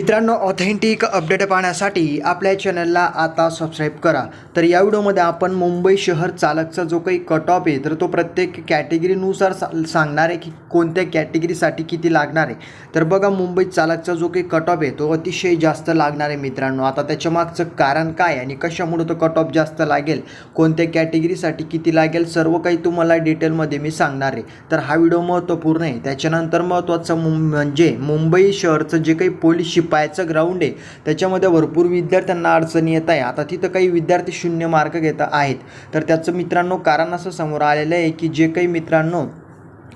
मित्रांनो authentic update पाहण्यासाठी आपल्या चॅनलला आता सबस्क्राईब करा. तर या व्हिडिओमध्ये आपण मुंबई शहर चालकचा जो काही कट ऑफ आहे तर तो प्रत्येक कॅटेगरीनुसार सा सांगणार आहे की कोणत्या कॅटेगरीसाठी किती लागणार आहे. तर बघा मुंबई चालकचा जो काही कट ऑफ आहे तो अतिशय जास्त लागणार आहे मित्रांनो. आता त्याच्या मागचं कारण काय आणि कशामुळे तो कट ऑफ जास्त लागेल कोणत्या कॅटेगरीसाठी किती लागेल सर्व काही तुम्हाला डिटेलमध्ये मी सांगणार आहे. तर हा व्हिडिओ महत्त्वपूर्ण आहे. त्याच्यानंतर महत्त्वाचं मुं म्हणजे मुंबई शहरचं जे काही पोलीस शिपायाचं ग्राउंड आहे. त्याच्यामध्ये भरपूर विद्यार्थ्यांना अडचणी येत आहे. आता तिथं काही विद्यार्थी शून्य मार्क घेत आहेत. तर त्याचं मित्रांनो कारण असं समोर आलेलं आहे की जे काही मित्रांनो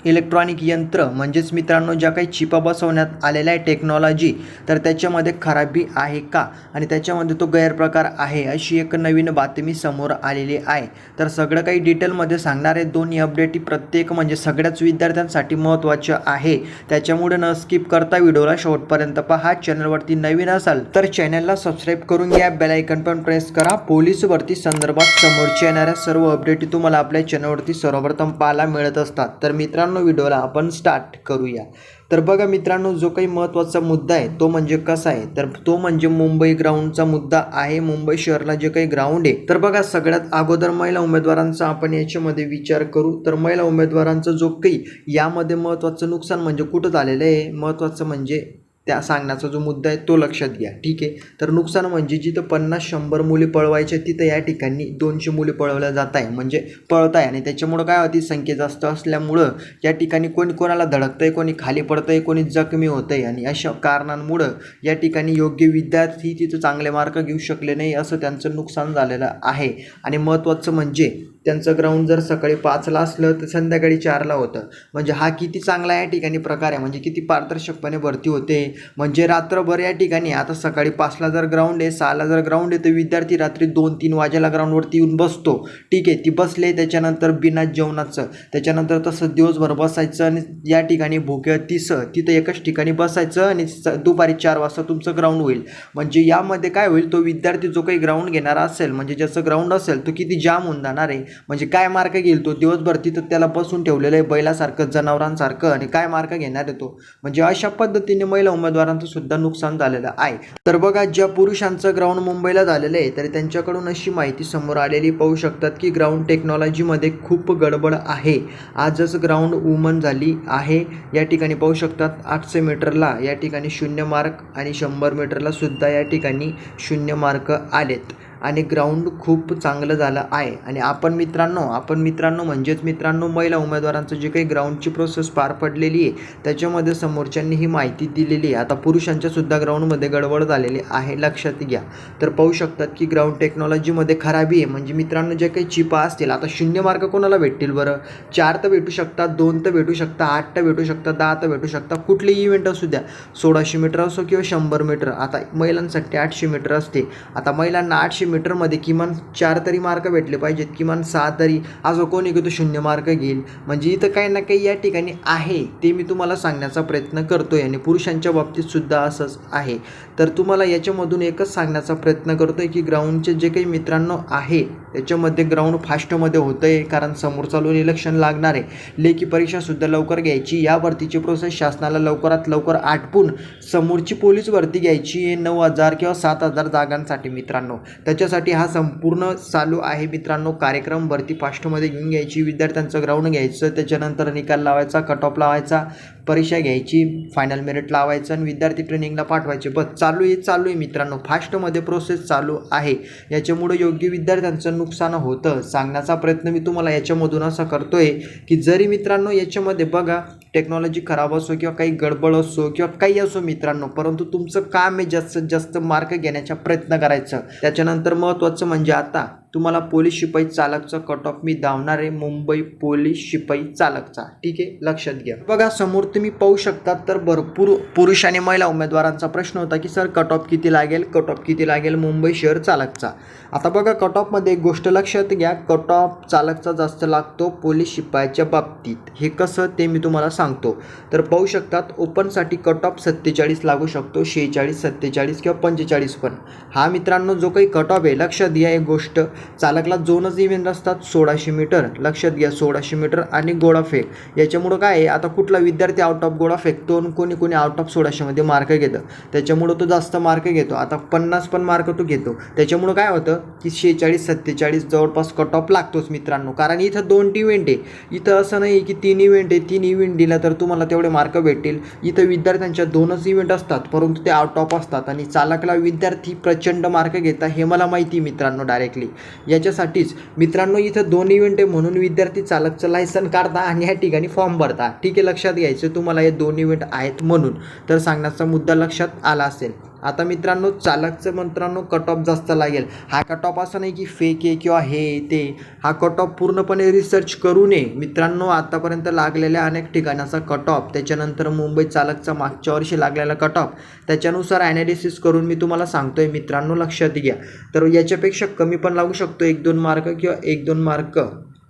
इलेक्ट्रॉनिक यंत्र म्हणजेच मित्रांनो ज्या काही चिपा बसवण्यात आलेल्या आहे टेक्नॉलॉजी तर त्याच्यामध्ये खराबी आहे का? आणि त्याच्यामध्ये तो गैरप्रकार आहे अशी एक नवीन बातमी समोर आलेली आहे. तर सगळं काही डिटेलमध्ये सांगणारे दोन्ही अपडेट प्रत्येक म्हणजे सगळ्याच विद्यार्थ्यांसाठी महत्त्वाचं आहे. त्याच्यामुळे न स्किप करता व्हिडिओला शेवटपर्यंत पहा. चॅनलवरती नवीन असाल तर चॅनलला सबस्क्राईब करून घ्या. बेलायकन पण प्रेस करा. पोलीस भरती संदर्भात समोरच्या येणाऱ्या सर्व अपडेट तुम्हाला आपल्या चॅनलवरती सर्वप्रथम पाहायला मिळत असतात. तर मित्रांनो व्हिडिओला आपण स्टार्ट करूया. तर बघा मित्रांनो जो काही महत्त्वाचा मुद्दा आहे तो म्हणजे कसा आहे? तर तो म्हणजे मुंबई ग्राउंडचा मुद्दा आहे. मुंबई शहरला जे काही ग्राउंड आहे तर बघा सगळ्यात अगोदर महिला उमेदवारांचा आपण याच्यामध्ये विचार करू. तर महिला उमेदवारांचा जो काही यामध्ये महत्त्वाचं नुकसान म्हणजे कुठं झालेलं आहे? महत्त्वाचं म्हणजे त्या सांगण्याचा जो मुद्दा आहे तो लक्षात घ्या. ठीक आहे? तर नुकसान म्हणजे जिथं पन्नास शंभर मुली पळवायच्या तिथं या ठिकाणी दोनशे मुली पळवल्या जात आहे म्हणजे पळत आहे आणि त्याच्यामुळं काय होती? संख्या जास्त असल्यामुळं या ठिकाणी कोणी कोणाला धडकतंय कोणी खाली पडतंय कोणी जखमी होतंय आणि अशा कारणांमुळं या ठिकाणी योग्य विद्यार्थी तिथं चांगले मार्क घेऊ शकले नाही असं त्यांचं नुकसान झालेलं आहे. आणि महत्त्वाचं म्हणजे त्यांचं ग्राउंड जर सकाळी पाचला असलं तर संध्याकाळी चारला होतं. म्हणजे हा किती चांगला या ठिकाणी प्रकार आहे. म्हणजे किती पारदर्शकपणे भरती होते. म्हणजे रात्रभर या ठिकाणी आता सकाळी पाचला जर ग्राउंड आहे सहाला जर ग्राउंड आहे तर विद्यार्थी रात्री दोन तीन वाजेला ग्राउंडवरती येऊन बसतो. ठीक आहे ती बसले त्याच्यानंतर बिना जेवणाचं त्याच्यानंतर तसं दिवसभर बसायचं आणि या ठिकाणी भोग्य तिसं तिथं एकाच ठिकाणी बसायचं आणि स दुपारी चार वाजता तुमचं ग्राउंड होईल. म्हणजे यामध्ये काय होईल तो विद्यार्थी जो काही ग्राउंड घेणारा असेल म्हणजे ज्याचं ग्राउंड असेल तो किती जाम होऊन जाणार आहे. म्हणजे काय मार्क घेईल तो दिवसभर तिथं त्याला बसून ठेवलेलं आहे बैलासारखं जनावरांसारखं आणि काय मार्क घेणार आहे तो. म्हणजे अशा पद्धतीने महिला उमेदवारांचं सुद्धा नुकसान झालेलं आहे. तर बघा ज्या पुरुषांचं ग्राउंड मुंबईला झालेलं आहे तर त्यांच्याकडून अशी माहिती समोर आलेली पाहू शकतात की ग्राउंड टेक्नॉलॉजीमध्ये खूप गडबड आहे. आजच ग्राउंड वुमन झाली आहे. या ठिकाणी पाहू शकतात आठशे मीटरला या ठिकाणी शून्य मार्क आणि शंभर मीटरला सुद्धा या ठिकाणी शून्य मार्क आलेत. आणि ग्राउंड खूप चांगलं झालं आहे. आणि आपण मित्रांनो आपण मित्रांनो म्हणजेच मित्रांनो महिला उमेदवारांचं जे काही ग्राउंडची प्रोसेस पार पडलेली आहे त्याच्यामध्ये समोरच्यांनी ही माहिती दिलेली आहे. आता पुरुषांच्यासुद्धा ग्राउंडमध्ये गडबड झालेली आहे लक्षात घ्या. तर पाहू शकतात की ग्राउंड टेक्नॉलॉजीमध्ये खराबी आहे. म्हणजे मित्रांनो जे काही चिपा असतील आता शून्य मार्क कोणाला भेटतील बरं? चार तर भेटू शकतात दोन तर भेटू शकतात आठ तर भेटू शकतात दहा तर भेटू शकतात. कुठलेही इव्हेंट असू द्या. सोळाशे मीटर असो किंवा शंभर मीटर. आता महिलांसाठी आठशे मीटर असते. आता महिलांना आठशे मीटरमध्ये किमान चार तरी मार्क भेटले पाहिजेत किमान सहा तरी. असं कोणी की तो शून्य मार्क घेईल? म्हणजे इथं काही ना काही या ठिकाणी आहे ते मी तुम्हाला सांगण्याचा प्रयत्न करतोय आणि पुरुषांच्या बाबतीतसुद्धा असंच आहे. तर तुम्हाला याच्यामधून एकच सांगण्याचा प्रयत्न करतोय की ग्राउंडचे जे काही मित्रांनो आहे त्याच्यामध्ये ग्राउंड फास्टमध्ये होतं आहे कारण समोर चालून इलेक्शन लागणार आहे. लेखी परीक्षासुद्धा लवकर घ्यायची या भरतीची प्रोसेस शासनाला लवकरात लवकर आटपून समोरची पोलीस भरती घ्यायची आहे नऊ हजार किंवा सात हजार जागांसाठी मित्रांनो. त्याच्यासाठी हा संपूर्ण चालू आहे मित्रांनो. कार्यक्रम भरती फास्टमध्ये घेऊन घ्यायची विद्यार्थ्यांचं ग्राउंड घ्यायचं त्याच्यानंतर निकाल लावायचा कट ऑफ लावायचा परीक्षा घ्यायची फायनल मेरिट लावायचं आणि विद्यार्थी ट्रेनिंगला पाठवायचे. बस चालू आहे चालू आहे मित्रांनो. फास्टमध्ये प्रोसेस चालू आहे. याच्यामुळे योग्य विद्यार्थ्यांचं नुकसान होतं सांगण्याचा प्रयत्न मी तुम्हाला याच्यामधून असा करतोय की जरी मित्रांनो याच्यामध्ये बघा टेक्नॉलॉजी खराब असो किंवा काही गडबड असो किंवा काही असो मित्रांनो परंतु तुमचं काम आहे जास्तीत जास्त मार्क घेण्याचा प्रयत्न करायचं. त्याच्यानंतर महत्त्वाचं म्हणजे आता तुम्हाला पोलीस शिपाई चालकचा कट ऑफ मी धावणार आहे मुंबई पोलीस शिपाई चालकचा. ठीक आहे? लक्षात घ्या. बघा समोर तुम्ही पाहू शकतात तर भरपूर पुरुष आणि महिला उमेदवारांचा प्रश्न होता की सर कट ऑफ किती लागेल? कट ऑफ किती लागेल मुंबई शहर चालकचा? आता बघा कट ऑफमध्ये एक गोष्ट लक्षात घ्या. कट ऑफ चालकचा जास्त लागतो पोलीस शिपायाच्या बाबतीत. हे कसं? ते मी तुम्हाला सांगतो. तर पाहू शकतात ओपनसाठी कट ऑफ सत्तेचाळीस लागू शकतो शेहेचाळीस सत्तेचाळीस किंवा पंचेचाळीस पण. हा मित्रांनो जो काही कट ऑफ आहे लक्षात घ्या एक गोष्ट. चालकला दोनच इव्हेंट असतात सोळाशे मीटर लक्षात घ्या सोळाशे मीटर आणि गोळाफेक याच्यामुळं काय आहे आता कुठला विद्यार्थी आउट ऑफ गोळा फेकतो आणि कोणी कोणी आउट ऑफ सोळाशेमध्ये मार्क घेतं. त्याच्यामुळं तो जास्त मार्क घेतो. आता पन्नास पण मार्क तो घेतो. त्याच्यामुळं काय होतं की शेहेचाळीस सत्तेचाळीस जवळपास कट ऑफ लागतोच मित्रांनो. कारण इथं दोन इव्हेंट आहे इथं असं नाही की तीन इव्हेंट आहे तीन इव्हेंट दिला तर तुम्हाला तेवढे मार्क भेटतील. इथं विद्यार्थ्यांच्या दोनच इव्हेंट असतात परंतु ते आउट ऑफ असतात आणि चालकला विद्यार्थी प्रचंड मार्क घेतात हे मला माहिती आहे मित्रांनो डायरेक्टली याच्यासाठीच मित्रांनो इथं दोन इव्हेंट आहे म्हणून विद्यार्थी चालकचं लायसन काढता आणि ह्या ठिकाणी फॉर्म भरता. ठीक आहे लक्षात घ्यायचं तुम्हाला हे दोन इव्हेंट आहेत म्हणून. तर सांगण्याचा मुद्दा लक्षात आला असेल. आता मित्रांनो चालकचं मित्रांनो कट ऑफ जास्त लागेल. हा कट ऑफ असं नाही की फेक आहे किंवा हे ते हा कट ऑफ पूर्णपणे रिसर्च करू नये. मित्रांनो आतापर्यंत लागलेल्या अनेक ठिकाणाचा कट ऑफ त्याच्यानंतर मुंबई चालकचा मागच्या वर्षी लागलेला कट ऑफ त्याच्यानुसार ॲनालिसिस करून मी तुम्हाला सांगतो आहे मित्रांनो लक्षात घ्या. तर याच्यापेक्षा कमी पण लागू शकतो. एक दोन मार्क किंवा एक दोन मार्क.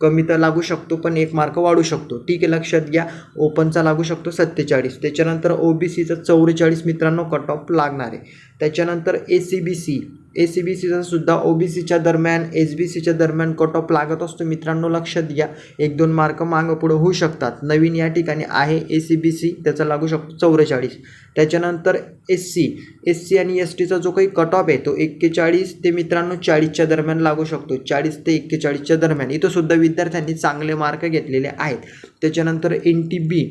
कमी तर लागू शकतो पण एक मार्क वाढू शकतो. ठीक आहे लक्षात घ्या. ओपनचा लागू शकतो सत्तेचाळीस. त्याच्यानंतर ओ बी सीचा चौवेचाळीस मित्रांनो कट ऑफ लागणार आहे. त्याच्यानंतर A C B C A C B सीचा सुद्धा ओ बी सीच्या दरम्यान एस बी सीच्या दरम्यान कट ऑफ लागत असतो. मित्रांनो लक्षात घ्या एक दोन मार्क मागं पुढं होऊ शकतात. नवीन या ठिकाणी आहे ए सी बी सी त्याचा लागू शकतो चौवेचाळीस त्याच्यानंतर एस सी एस सी आणि एस टीचा जो काही कट ऑफ आहे तो एक्केचाळीस ते मित्रांनो चाळीसच्या दरम्यान लागू शकतो. चाळीस ते एक्केचाळीसच्या दरम्यान. इथंसुद्धा विद्यार्थ्यांनी चांगले मार्क घेतलेले आहेत. त्याच्यानंतर N T B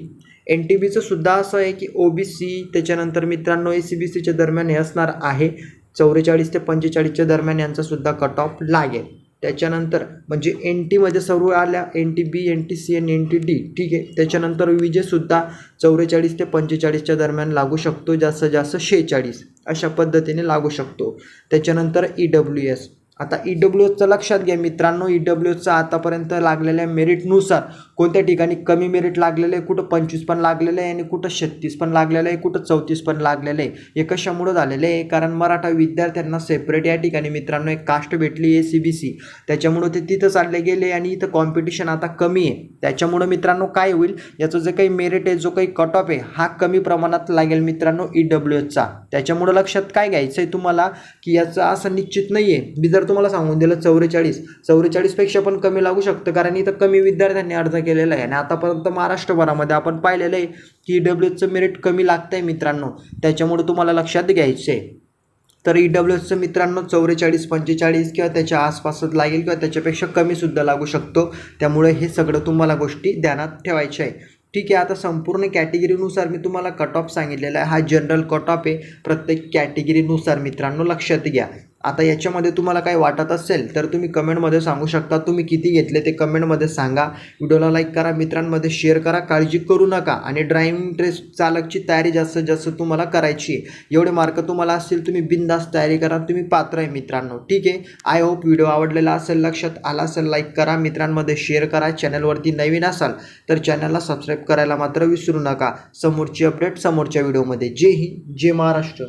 N T बीचं सुद्धा असं आहे की ओ बी सी त्याच्यानंतर मित्रांनो ए सी बी सीच्या दरम्यान हे असणार आहे. चौवेचाळीस ते पंचेचाळीसच्या दरम्यान यांचासुद्धा कट ऑफ लागेल. त्याच्यानंतर म्हणजे एन टीमध्ये सर्व आल्या N T B N T C N N T D ठीक आहे? त्याच्यानंतर विजेसुद्धा चौवेचाळीस ते पंचेचाळीसच्या दरम्यान लागू शकतो जास्तीत जास्त शेहेचाळीस अशा पद्धतीने लागू शकतो. त्याच्यानंतर ई डब्ल्यू एस आता ई डब्ल्यू एचचं लक्षात घ्या मित्रांनो ई डब्ल्यू एचचं आतापर्यंत लागलेल्या मेरिटनुसार कोणत्या ठिकाणी कमी मेरिट लागलेलं आहे कुठं पंचवीस पण लागलेलं आहे आणि कुठं छत्तीस पण लागलेलं आहे कुठं चौतीस पण लागलेलं आहे. हे कशामुळं झालेलं आहे? कारण मराठा विद्यार्थ्यांना सेपरेट या ठिकाणी मित्रांनो एक कास्ट भेटली ए सी बी सी त्याच्यामुळं ते तिथं चालले गेले आणि इथं कॉम्पिटिशन आता कमी आहे. त्याच्यामुळं मित्रांनो काय होईल? याचं जे काही मेरिट आहे जो काही कट ऑफ आहे हा कमी प्रमाणात लागेल मित्रांनो ई डब्ल्यू एचचा त्याच्यामुळं लक्षात काय घ्यायचं आहे तुम्हाला? की याचं असं निश्चित नाही आहे मी जर तुम्हाला सांगून दिलं चौवेचाळीस चौवेचाळीसपेक्षा पण कमी लागू शकतं कारण इथं कमी विद्यार्थ्यांनी अर्ज केलेला आहे. आणि आतापर्यंत महाराष्ट्रभरामध्ये आपण पाहिलेलं आहे की ई डब्ल्यू एसचं मेरिट कमी लागतं आहे मित्रांनो. त्याच्यामुळे तुम्हाला लक्षात घ्यायचं आहे तर ई डब्ल्यू एसचं मित्रांनो चौवेचाळीस पंचेचाळीस किंवा त्याच्या आसपासच लागेल किंवा त्याच्यापेक्षा कमीसुद्धा लागू शकतो. त्यामुळे हे सगळं तुम्हाला गोष्टी ध्यानात ठेवायच्या आहे ठीक आहे आता संपूर्ण कॅटेगरीनुसार मी तुम्हाला कट ऑफ सांगितलेला आहे. हा जनरल कट ऑफ आहे. प्रत्येक कॅटेगरीनुसार मित्रांनो लक्षात घ्या. आता याच्यामध्ये तुम्हाला काय वाटत असेल तर तुम्ही कमेंटमध्ये सांगू शकता. तुम्ही किती घेतले ते कमेंटमध्ये सांगा. व्हिडिओला लाईक करा मित्रांमध्ये शेअर करा. काळजी करू नका आणि ड्रायव्हिंग टेस्ट चालकची तयारी जास्तीत जास्त तुम्हाला करायची एवढे मार्क तुम्हाला असतील तुम्ही बिंदास तयारी करा. तुम्ही पात्र आहे मित्रांनो. ठीक आहे? आय होप व्हिडिओ आवडलेला असेल लक्षात आला असेल लाईक करा. मित्रांमध्ये शेअर करा. चॅनलवरती नवीन असाल तर चॅनलला सबस्क्राईब करायला मात्र विसरू नका. समोरची अपडेट समोरच्या व्हिडिओमध्ये जय हिंद जय महाराष्ट्र.